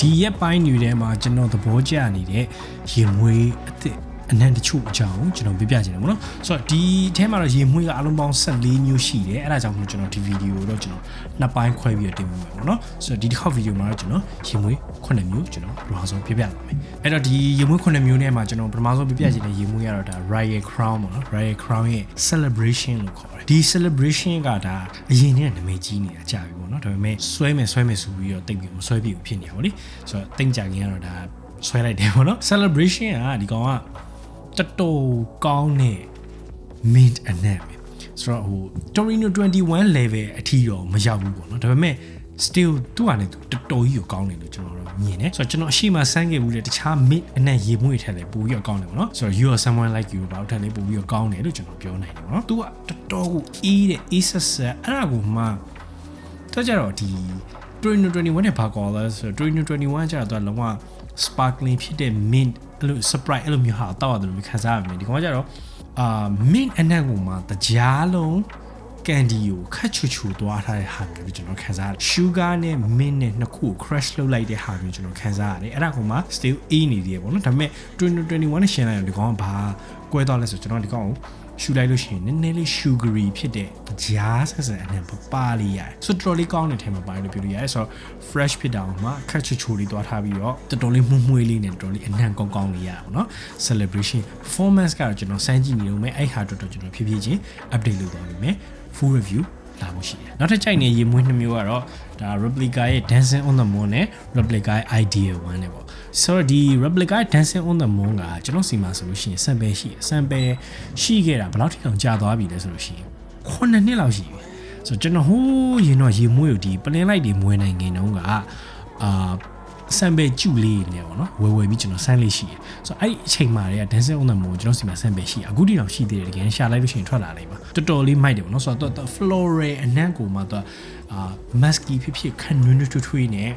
ဒီရက်ပိုင်းတွေထဲမှာကျွန်တော်သဘောကျနေတဲ့ရင်မွေးအသစ် အနံ့တချို့အကြောင်းကျွန်တော်ပြပြချင်တယ်ပေါ့နော်ဆိုတော့ဒီအဲမှာတော့ရေမွေးကအလုံးပေါင်း14မျိုးရှိတယ်အဲ့ဒါကြောင့်မလို့ကျွန်တော်ဒီဗီဒီယိုတော့ကျွန်တော်နှစ်ပိုင်းခွဲပြီးတော့တင်ပေးမယ်ပေါ့နော်ဆိုတော့ဒီတစ်ခေါက်ဗီဒီယိုမှာတော့ကျွန်တော်ရေမွေး9မျိုးကျွန်တော်ပထမဆုံးပြပြပါမယ်အဲ့တော့ဒီရေမွေး9မျိုးနဲ့မှာကျွန်တော်ပထမဆုံးပြပြချင်တဲ့ရေမွေးကတော့ဒါ Royal Crown ပေါ့နော် Royal Crown ရဲ့ celebration လို့ခေါ်တယ်ဒီ celebration ကဒါအရင်ကနာမည်ကြီးနေတာကြာပြီပေါ့နော်ဒါပေမဲ့ဆွဲမယ်ဆွဲမယ်ဆိုပြီးတော့တိတ်ပြီးမဆွဲပြဘူးဖြစ်နေတာပေါ့လေဆိုတော့တိတ်ကြခင်ကတော့ဒါဆွဲလိုက်တယ်ပေါ့နော် celebration ကဒီကောင်က တော်တော်ကောင်းတဲ့ mint အနက်ပဲဆိုတော့ဟို Torino 21 level အထီတော့မရောက်ဘူးပေါ့နော်ဒါပေမဲ့ still သူ့ဟာနဲ့သူတော်တော်ကြီးကိုကောင်းတယ်လို့ကျွန်တော်တို့မြင်တယ်ဆိုတော့ကျွန်တော်အရှိမဆန်းခဲ့မှုတဲ့တခြား mint အနက်ရေမွေးထက်လည်းပိုပြီးတော့ကောင်းတယ်ပေါ့နော်ဆိုတော့ you are someone like you ဘာလို့ထက်လည်းပိုပြီးတော့ကောင်းတယ်လို့ကျွန်တော်ပြောနိုင်တယ်ပေါ့နော်သူကတော်တော်ကိုအေးတဲ့အေးဆက်ဆက်အဲ့ဒါကိုမှတော့ကြတော့ဒီ Torino 21နဲ့ဘာကောလဲဆိုတော့ Torino 21ကျတော့လုံးဝ sparkling ဖြစ်တဲ့ mint အဲ့လို surprise အဲ့လိုမျိုးဟာတောက်ရတယ်လို့ခံစားရမယ်ဒီကောင်ကကျတော့အာ mint အနက်ကိုမှတကြားလုံးကန်ဒီကိုခတ်ချူချူသွားထားတဲ့ဟာမျိုးကျွန်တော်ခံစားရတယ် sugar နဲ့ mint နဲ့နှစ်ခုကို crush လုပ်လိုက်တဲ့ဟာမျိုးကျွန်တော်ခံစားရတယ်အဲ့ဒါကမှ still အေးနေသေးတယ်ပေါ့နော်ဒါပေမဲ့2021နဲ့ရှင်းလိုက်ရင်ဒီကောင်ကဘာကွဲသွားလဲဆိုကျွန်တော်ဒီကောင်ကို ရှူလိုက်လို့ရှိရင်နည်းနည်းလေး sugary ဖြစ်တဲ့ကြားဆက်ဆက်အနံပပလေးရတယ်ဆိုတော့တော်တော်လေးကောင်းတဲ့ထဲမှာပါတယ်လို့ပြောလို့ရတယ်ဆိုတော့ fresh ဖြစ်တာအောင်မှအခက်ချိုချိုလေးတွားထားပြီးတော့တော်တော်လေးမှုမွှေးလေးနဲ့တော်တော်လေးအနံကောင်းကောင်းလေးရအောင်နော် celebration performance ကတော့ကျွန်တော်စမ်းကြည့်နေလို့မယ်အဲ့ဟာတော့ကျွန်တော်ဖြည်းဖြည်းချင်း update လုပ်သွားပြီမယ် full review လာဖို့ရှိတယ်နောက်ထပ်ကြိုက်နေရေမွေးနှစ်မျိုးကတော့ဒါ replica ရဲ့ dancing on the moon နဲ့ replica ရဲ့ idea one နဲ့ပေါ့ဆိုတော့ဒီ replica dancing on the moon ကကျွန်တော်စီမှာဆိုလို့ရှိရင် sample ရှိတယ် sample ရှိခဲ့တာဘယ်လောက်ထိအောင်ကြာသွားပြီလဲဆိုလို့ရှိရင်9နှစ်လောက်ရှိပြီဆိုတော့ကျွန်တော်ဟိုးရင်တော့ရေမွေးကိုဒီပလင်းလိုက်တွေမွေးနိုင်ငင်တုန်းကအာ ဆမ်ဘယ်ကျူလေးနေပေါ့နော်ဝယ်ဝယ်ပြီးကျွန်တော်ဆန်းလေးရှိတယ်ဆိုတော့အဲ့ဒီအချိန်မှာတည်းက dancing on the moon ကျွန်တော်စီမှာဆမ်ဘယ်ရှိအခုဒီတော့ရှိသေးတယ်တကယ်ရှာလိုက်လို့ရှိရင်ထွက်လာလိမ့်မှာတော်တော်လေးမိုက်တယ်ပေါ့နော်ဆိုတော့ floral အနံ့ကိုမှတော့အာ musky ဖြစ်ဖြစ်ခန့်နွန်းထွေးထွေးနဲ့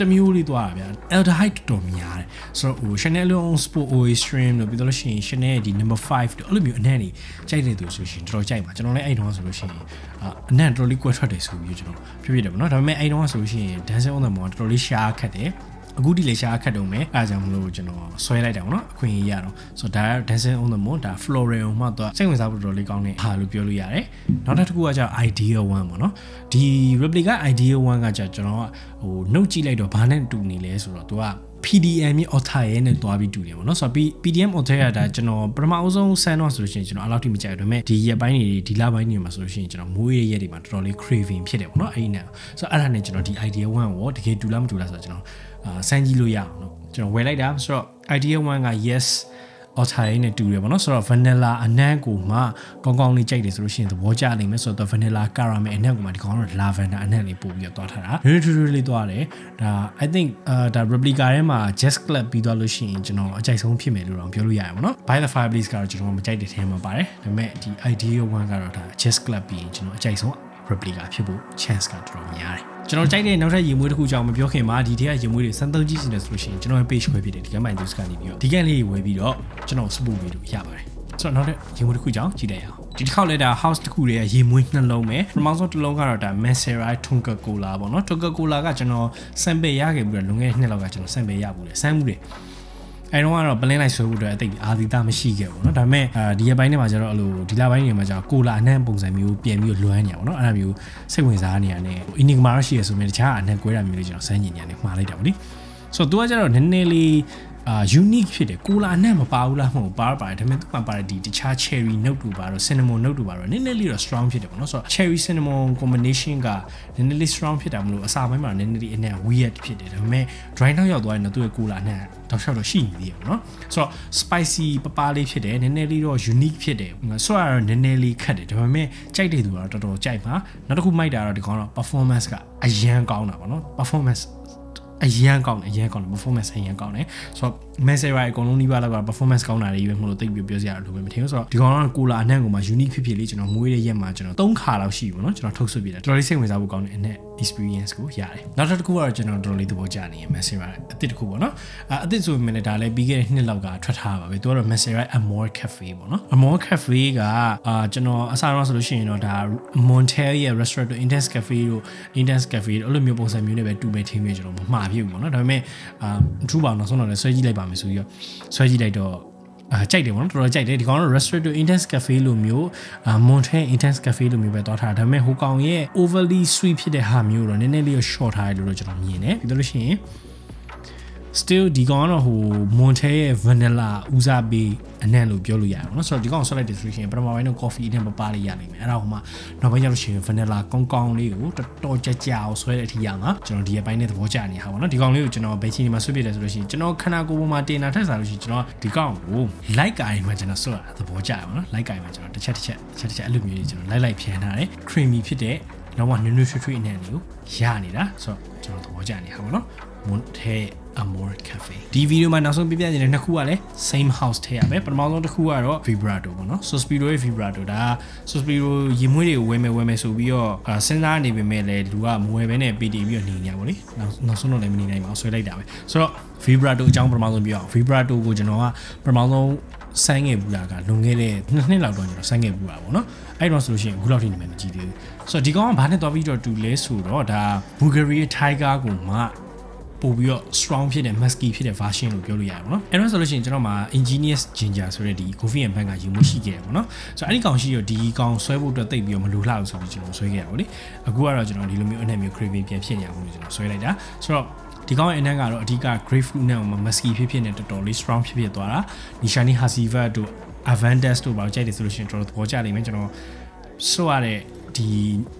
တမျိုးလေးသွားတာဗျာ aldehyde တော်တော်များတယ်ဆိုတော့ဟို Chanel on Sport OA stream လို့ပြီးတော့လို့ရှိရင် Chanel ရဲ့ဒီ number 5တို့အဲ့လိုမျိုးအနံ့နေကြိုက်တဲ့သူဆိုရှင်တော်တော်ကြိုက်ပါကျွန်တော်လည်းအဲ့တုန်းကဆိုလို့ရှိရင်အနံ့တော်တော်လေးကွက်ထွက်တယ်ဆိုပြီးကျွန်တော်ပြပြတယ်ပေါ့နော်ဒါပေမဲ့အဲ့တုန်းကဆိုလို့ရှိရင် Dancing on the Moon တော်တော်လေးရှားခတ်တယ် အခုဒီလေရှားခတ်တုံးပဲအဲဒါကြောင့်မလို့ကျွန်တော်ဆွဲလိုက်တာပေါ့နော်အခွင့်အရေးရတော့ဆိုတော့ဒါ dancing on the moon ဒါ floral မှတော့စိတ်ဝင်စားဖို့တော်တော်လေးကောင်းတဲ့ဟာလို့ပြောလို့ရတယ်နောက်တစ်ခုကကျ idea 1ပေါ့နော်ဒီ replica idea 1ကကျကျွန်တော်ကဟိုနှုတ်ကြည့်လိုက်တော့ဘာနဲ့တူနေလဲဆိုတော့သူက PDM ရဲ့ author ရဲ့နဲ့တွားပြီးတူတယ်ပေါ့နော်ဆိုတော့ PDM author ရတာကျွန်တော်ပထမအဆုံးဆန်းတော့ဆိုလို့ရှိရင်ကျွန်တော်အဲ့လောက်ထိမကြိုက်ဘူးဒါပေမဲ့ဒီရက်ပိုင်းတွေဒီလပိုင်းတွေမှာဆိုလို့ရှိရင်ကျွန်တော်မိုးရရက်တွေမှာတော်တော်လေး craving ဖြစ်တယ်ပေါ့နော်အဲ့ဒီနဲ့ဆိုတော့အဲ့ဒါနဲ့ကျွန်တော်ဒီ idea 1ကိုတကယ်တူလားမတူလားဆိုတော့ကျွန်တော်အာစမ်းကြည့်လို့ရအောင်လို့ကျွန်တော်ဝယ်လိုက်တာဆိုတော့ idea 1က yes author ရင်းနဲ့တူတယ်ပေါ့နော်ဆိုတော့ vanilla အနံ့ကိုမှကောင်းကောင်းလေးကြိုက်တယ်ဆိုလို့ရှိရင်သဘောကျနိုင်မယ်ဆိုတော့ vanilla caramel အနံ့ကိုမှဒီကောင်ကတော့ lavender အနံ့လေးပို့ပြီးတော့သွားထားတာ really really လေးသွားတယ်ဒါ I think အာဒါ replica ထဲမှာ just club ပြီးသွားလို့ရှိရင်ကျွန်တော်အကြိုက်ဆုံးဖြစ်မယ်လို့တော့ပြောလို့ရတယ်ပေါ့နော် by the fireplace ကတော့ကျွန်တော်မကြိုက်တဲ့ထဲမှာပါတယ်ဒါပေမဲ့ဒီ idea 1ကတော့ဒါ just club ပြီးရင်ကျွန်တော်အကြိုက်ဆုံး replica ဖြစ်ဖို့ chance ကတော်တော်များတယ်ကျွန်တော်ကြိုက်တဲ့နောက်ထပ်ရေမွေးတစ်ခုကြောင့်မပြောခင်မှာဒီထဲကရေမွေးတွေစမ်းသုံးကြည့်နေတယ်ဆိုလို့ရှိရင်ကျွန်တော်ရဲ့ page ခွဲဖြစ်တယ်ဒီကမိုင် news ကနေပြီးတော့ဒီကနေ့ဝယ်ပြီးတော့ကျွန်တော် support ပေးလို့ရပါတယ်ဆိုတော့နောက်ထပ်ရေမွေးတစ်ခုကြောင့်ကြည့်လိုက်အောင်ဒီတစ်ခေါက်လဲဒါ house တစ်ခုတည်းရေမွေးနှလုံးပဲပထမဆုံးတစ်လုံးကတော့ဒါ Maserai Tonka Cola ပေါ့နော် Tonka Cola ကကျွန်တော် sample ရခဲ့ပြီးတော့လွန်ခဲ့တဲ့နှစ်လောက်ကကျွန်တော် sample ရဘူးလေစမ်းမှုတယ် အဲတော့ကတော့ပလင်းလိုက်ဆွဲဖို့အတွက်အသိအာသီတာမရှိခဲ့ဘူးเนาะဒါပေမဲ့ဒီရက်ပိုင်းတွေမှာကျတော့အဲ့လိုဒီလပိုင်းတွေမှာကျတော့ကိုလာအနှံ့ပုံစံမျိုးပြင်ပြီးလွမ်းနေရပါတော့အဲ့ဒါမျိုးစိတ်ဝင်စားနေရတဲ့ Enigma ရရှိရဆိုမြဲတခြားအနှံ့ကွဲတာမျိုးလေးကျွန်တော်စမ်းကျင်နေရတယ်မှားလိုက်တာဗောလေဆိုတော့သူကကျတော့နည်းနည်းလေး အာ unique ဖြစ်တယ်ကိုလာအနှံ့မပါဘူးလားမဟုတ်ပါပါတယ်ဒါပေမဲ့သူကပါတဲ့ဒီတခြား cherry note တို့ပါတော့ cinnamon note တို့ပါတော့နည်းနည်းလေးတော့ strong ဖြစ်တယ်ပေါ့နော်ဆိုတော့ cherry cinnamon combination ကနည်းနည်းလေး strong ဖြစ်တာမလို့အစာပိုင်းမှာနည်းနည်းလေးအနှံ့ weird ဖြစ်တယ်ဒါပေမဲ့ dry နောက်ရောက်သွားရင်တော့သူ့ရဲ့ကိုလာအနှံ့တောက်လျှောက်တော့ရှိနေသေးတယ်ပေါ့နော်ဆိုတော့ spicy ပပလေးဖြစ်တယ်နည်းနည်းလေးတော့ unique ဖြစ်တယ်ဆိုတော့နည်းနည်းလေးခက်တယ်ဒါပေမဲ့ကြိုက်တဲ့သူကတော့တော်တော်ကြိုက်ပါနောက်တစ်ခုမိုက်တာတော့ဒီကောင်တော့ performance ကအရန်ကောင်းတာပေါ့နော် performance အရန်ကောင်းတယ်အရန်ကောင်းတယ် performance အရန်ကောင်းတယ်ဆိုတော့ Masera အကုန်လုံးဒီပါလောက်က performance ကောင်းတာတွေပဲမလို့တိတ်ပြီးပြောစရာလိုပဲမထင်ဘူးဆိုတော့ဒီကောင်ကကိုလာအနှံ့ကိုမှ unique ဖြစ်ဖြစ်လေးကျွန်တော်မွေးတဲ့ရက်မှာကျွန်တော်၃ခါလောက်ရှိပြီပေါ့နော်ကျွန်တော်ထုတ်ဆွပြတယ်တော်တော်လေးစိတ်ဝင်စားဖို့ကောင်းတဲ့အနက် experience ကိုရတယ်နောက်တစ်ခုကတော့ကျွန်တော်တော်တော်လေးသဘောကျနေရ Masera အသစ်တစ်ခုပေါ့နော်အအသစ်ဆိုပေမဲ့လည်းဒါလည်းပြီးခဲ့တဲ့နှစ်လောက်ကထွက်ထားပါပဲသူကတော့ Masera Amore Cafe ပေါ့နော် Amore Cafe ကအာကျွန်တော်အစားတော့ဆိုလို့ရှိရင်တော့ဒါ Montel ရဲ့ restaurant တို့ Intense Cafe တို့ Intense Cafe တို့အဲ့လိုမျိုးပုံစံမျိုးနဲ့ပဲတူမဲ့ထင်းမျိုးကျွန်တော်မမှားဖြစ်ဘူးပေါ့နော်ဒါပေမဲ့အာ true ပါတော့ဆုံးတော့လည်းဆွဲကြည့်လိုက်ပါမယ်ဆိုပြီးတော့ဆွဲကြည့်လိုက်တော့အာကြိုက်တယ်ဗောနော်တော်တော်ကြိုက်တယ်ဒီကောင်တော့ restaurant intense cafe လိုမျိုးအာ mountain intense cafe လိုမျိုးပဲတွားထားတာဒါပေမဲ့ဟိုကောင်ရဲ့ overly sweet ဖြစ်တဲ့ဟာမျိုးတော့နည်းနည်းလေး short ထားတယ်လို့တော့ကျွန်တော်မြင်တယ်ပြီးတော့လို့ရှိရင် still ဒီကောင်ကတော့ဟို Monte ရဲ့ vanilla ဦးစားပေးအနံ့လို့ပြောလို့ရတယ်ပေါ့နော်ဆိုတော့ဒီကောင်ဆက်လိုက်တယ်ဆိုလို့ရှိရင်ပထမပိုင်းတော့ coffee နဲ့မပါလေးရနိုင်မယ်အဲ့ဒါဟိုမှာနောက်ပိုင်းကျလို့ရှိရင် vanilla ကောင်းကောင်းလေးကိုတော်တော်ကြကြအောင်ဆွဲတဲ့အထိရမှာကျွန်တော်ဒီအပိုင်းနဲ့သဘောကျနေဟာပေါ့နော်ဒီကောင်လေးကိုကျွန်တော်ဘယ်ချိန်ဒီမှာဆွဲပြတယ်ဆိုလို့ရှိရင်ကျွန်တော်ခန္ဓာကိုယ်ပေါ်မှာတင်တာထက်စားလို့ရှိရင်ကျွန်တော်ဒီကောင်ကို like ကိုင်မှာကျွန်တော်ဆွဲတာသဘောကျရပါတော့ like ကိုင်မှာကျွန်တော်တစ်ချက်တစ်ချက်တစ်ချက်တစ်ချက်အဲ့လိုမျိုးကြီးကျွန်တော် like like ဖြန်းထားတယ် creamy ဖြစ်တဲ့တော့မှနွေ့နွေ့ထွေးထွေးအနံ့လေးကိုရနေတာဆိုတော့ကျွန်တော်သဘောကျနေဟာပေါ့နော် Monte Amor Cafe ဒီဗီဒီယိုမှာနောက်ဆုံးပြပြချင်တဲ့နှစ်ခုကလည်း same house ထဲရပဲပထမဆုံးတစ်ခုကတော့ Vibrato ပေါ့နော် Sospiro ရဲ့ Vibrato ဒါ Sospiro ရေမွေးတွေကိုဝယ်မယ်ဝယ်မယ်ဆိုပြီးတော့အာစဉ်းစားနေပေမဲ့လည်းလူကမဝယ်ဘဲနဲ့ပေးတည်ပြီးတော့နေနေရပါလေနောက်နောက်ဆုံးတော့လည်းမနေနိုင်ပါဘူးဆွဲလိုက်တာပဲဆိုတော့ Vibrato အကြောင်းပထမဆုံးပြောအောင် Vibrato ကိုကျွန်တော်ကပထမဆုံးဆိုင်းငယ်ဘူးတာကလွန်ခဲ့တဲ့နှစ်နှစ်လောက်တော့ကျွန်တော်ဆိုင်းငယ်ဘူးတာပေါ့နော်အဲ့တော့ဆိုလို့ရှိရင်အခုလောက်ထိနေမှမကြည့်သေးဘူးဆိုတော့ဒီကောင်ကဘာနဲ့တွားပြီးတော့တူလဲဆိုတော့ဒါ Bulgaria Tiger ကိုမှ ပို့ပြီးတော့ strong ဖြစ်တဲ့ musky ဖြစ်တဲ့ version လို့ပြောလို့ရတယ်ပေါ့နော်အဲ့တော့ဆိုလို့ရှိရင်ကျွန်တော်မှာ ingenious ginger ဆိုတဲ့ဒီ coffee and bank ကယူမရှိခဲ့တယ်ပေါ့နော်ဆိုတော့အဲ့ဒီကောင်ရှိတော့ဒီကောင်ဆွဲဖို့အတွက်တိတ်ပြီးတော့မလိုလားဘူးဆိုပြီးကျွန်တော်ဆွဲခဲ့ရပါဘူးလေအခုကတော့ကျွန်တော်ဒီလိုမျိုးအနက်မျိုး craving ပြန်ဖြစ်နေအောင်လို့ကျွန်တော်ဆွဲလိုက်တာဆိုတော့ဒီကောင်းရဲ့အနက်ကတော့အဓိက grapefruit နဲ့မှာ musky ဖြစ်ဖြစ်နဲ့တော်တော်လေး strong ဖြစ်ဖြစ်သွားတာ Nishani Hasiva တို့ Avantas တို့ပါကြိုက်တယ်ဆိုလို့ရှိရင်တော်တော်သဘောကျလိမ့်မယ်ကျွန်တော်ဆိုရတဲ့ ဒီ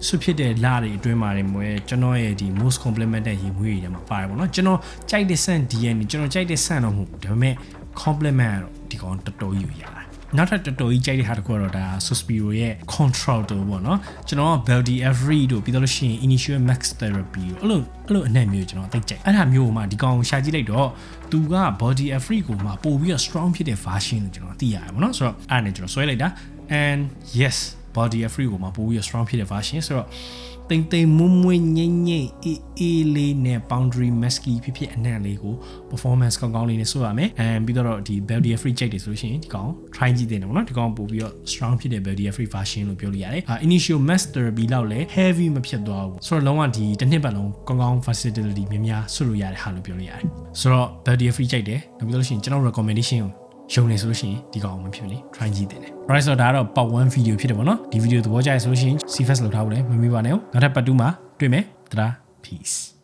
ဆွဖြစ်တဲ့လာတွေအတွင်းမှာတွေမွဲကျွန်တော်ရဲ့ဒီ most complemented ရေမွေးတွေထဲမှာပါတယ်ပေါ့နော်ကျွန်တော်ကြိုက်တဲ့ဆန့် DNA ကျွန်တော်ကြိုက်တဲ့ဆန့်တော့မဟုတ်ဘူးဒါပေမဲ့ complement ကတော့ဒီကောင်တော်တော်ယူရတာနောက်ထပ်တော်တော်ကြီးကြိုက်တဲ့ဟာတစ်ခုကတော့ဒါ Suspiro ရဲ့ control တို့ပေါ့နော်ကျွန်တော်က Beldy Every တို့ပြီးတော့လို့ရှိရင် Initial Max Therapy တို့အဲ့လိုအဲ့လိုအနက်မျိုးကျွန်တော်သိကြိုက်အဲ့ဒါမျိုးမှာဒီကောင်ရှာကြည့်လိုက်တော့သူက Body Every ကိုမှပို့ပြီးတော့ strong ဖြစ်တဲ့ version လို့ကျွန်တော်သိရတယ်ပေါ့နော်ဆိုတော့အဲ့ဒါနဲ့ကျွန်တော်ဆွဲလိုက်တာ and yes body free ကိုမှပို့ပြီး strong ဖြစ်တဲ့ version ဆိုတော့တိမ်တိမ်မွမွေငိမ့်ငိမ့်အေးအေးလေးနဲ့ boundary musky ဖြစ်ဖြစ်အနံ့လေးကို performance ကောင်းကောင်းလေးနဲ့ဆိုရမယ်။ and ပြီးတော့ဒီ body free ကြိုက်တယ်ဆိုလို့ရှိရင်ဒီကောင် try ကြည့်တင်တယ်ပေါ့နော်။ဒီကောင်ပို့ပြီးတော့ strong ဖြစ်တဲ့ body free version လို့ပြောလို့ရတယ်။ initial mass therapy လောက်လည်း heavy မဖြစ်သွားဘူး။ဆိုတော့လုံးဝဒီတစ်နှစ်ပတ်လုံးကောင်းကောင်း facility များများဆွလို့ရတဲ့ဟာလို့ပြောလို့ရတယ်။ဆိုတော့ body free ကြိုက်တယ်။နောက်ပြီးတော့လို့ရှိရင်ကျွန်တော် recommendation ကို ရုံနေဆိုလို့ရှိရင်ဒီကောင်မဖြစ်ဘူးလေ try ကြည့်တင်တယ် right ဆိုတော့ဒါကတော့ part 1 video ဖြစ်တယ်ပေါ့နော်ဒီ video သဘောကျရဆိုလို့ရှိရင် CFS လောက်ထားဖို့လည်းမမေ့ပါနဲ့နောက်ထပ် part 2မှာတွေ့မယ်တဒါ peace